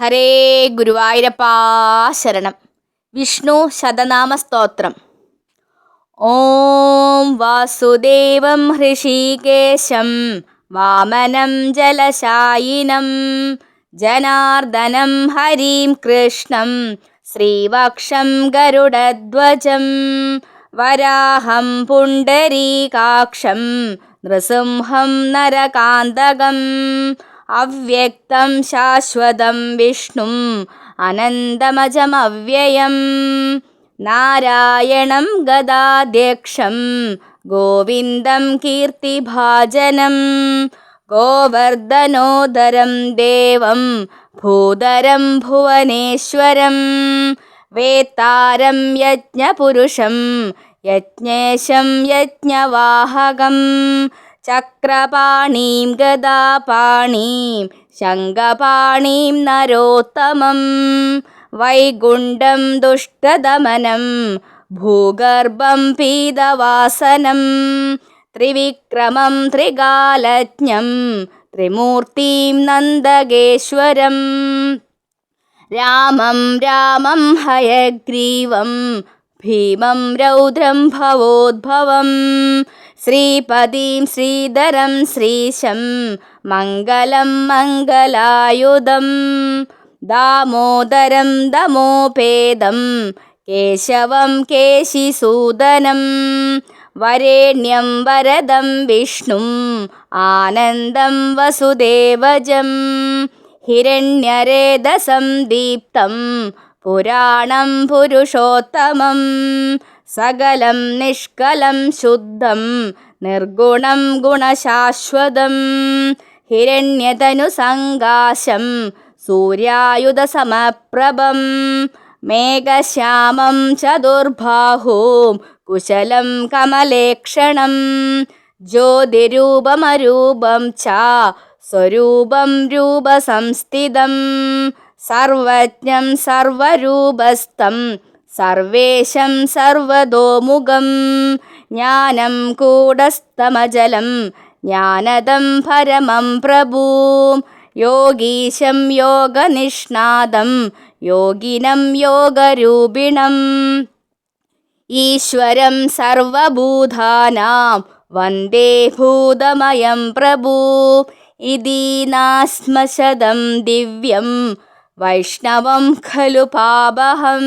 ഹരേ ഗുരുവായൂരപ്പാ ശരണം. വിഷ്ണു ശതനാമ സ്തോത്രം. ഓം വാസുദേവം ഹൃഷീകേശം വാമനം ജലശായിനം ജനാർദ്ദനം ഹരിം കൃഷ്ണം ശ്രീവക്ഷം ഗരുഡധ്വജം വരാഹം പുണ്ടരീകാക്ഷം നൃസിംഹം നരകാന്തകം അവ്യക്തം ശാശ്വതം വിഷ്ണും അനന്തമജമവ്യയം. നാരായണം ഗദാധ്യക്ഷം ഗോവിന്ദം കീർത്തിഭാജനം ഗോവർദ്ധനോദരം ദേവം ഭൂതരം ഭുവനേശ്വരം വേത്താരം യജ്ഞപുരുഷം യജ്ഞേശം യജ്ഞവാഹകം ചക്രപാണീം ഗദാപാണീം ശങ്കപാണീം നരോത്തമം വൈകുണ്ഠം ദുഷ്ടദമനം ഭൂഗർഭം പീതവാസനം ത്രിവിക്രമം ത്രികാലജ്ഞം ത്രിമൂർത്തിം നന്ദകേശ്വരം രാമം രാമം ഹയഗ്രീവം ഭീമം രൗദ്രം ഭവോദ്ഭവം ശ്രീപദീം ശ്രീധരം ശ്രീശം മംഗളം മംഗലായുധം ദാമോദരം ദമോപേദം കേശവം കേശിസൂദനം വരേണ്യം വരദം വിഷ്ണും ആനന്ദം വസുദേവജം ഹിരണ്യരേതസം ദീപ്തം പുരാണം പുരുഷോത്തമം സകലം നിഷ്കലം ശുദ്ധം നിർഗുണം ഗുണശാശ്വതം. ഹിരണ്യതനുസങ്കാശം സൂര്യായുധസമപ്രഭം. മേഘശ്യാമം ചതുർബാഹൂം കുശലം കമലേക്ഷണം. ജ്യോതിരൂപമരൂപം ച സ്വരൂപം രൂപസംസ്ഥിതം. സർവജ്ഞം സർവരൂപസ്ഥം സർവേശം സർവതോമുഖം. ജ്ഞാനം കൂടസ്തമജലം ജ്ഞാനദം പരമം പ്രഭൂം. യോഗീശം യോഗനിഷ്ണാദം യോഗിനം യോഗരൂപിണം. ഈശ്വരം സർവഭൂതാനാം വന്ദേ ഭൂതമയം പ്രഭൂ. ഇതീനാസ്മശതം ദിവ്യം വൈഷ്ണവം ഖലു പാപഹം.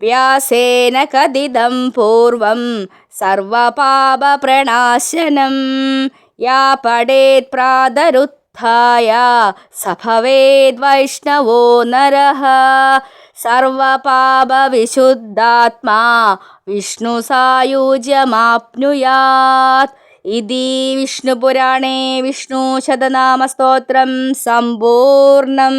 വ്യാസേന കഥിതം പൂർവം സർവപാപപ്രണാശനം. യാ പഠേത് പ്രാതരുത്ഥായ സഭവേദ് വൈഷ്ണവോ നരഃ സർവപാപവിശുദ്ധാത്മാ വിഷ്ണു സായുജ്യമാപ്നുയാത് ഇതി വിഷ്ണുപുരാണേ വിഷ്ണു ശതനാമസ്തോത്രം സമ്പൂർണം.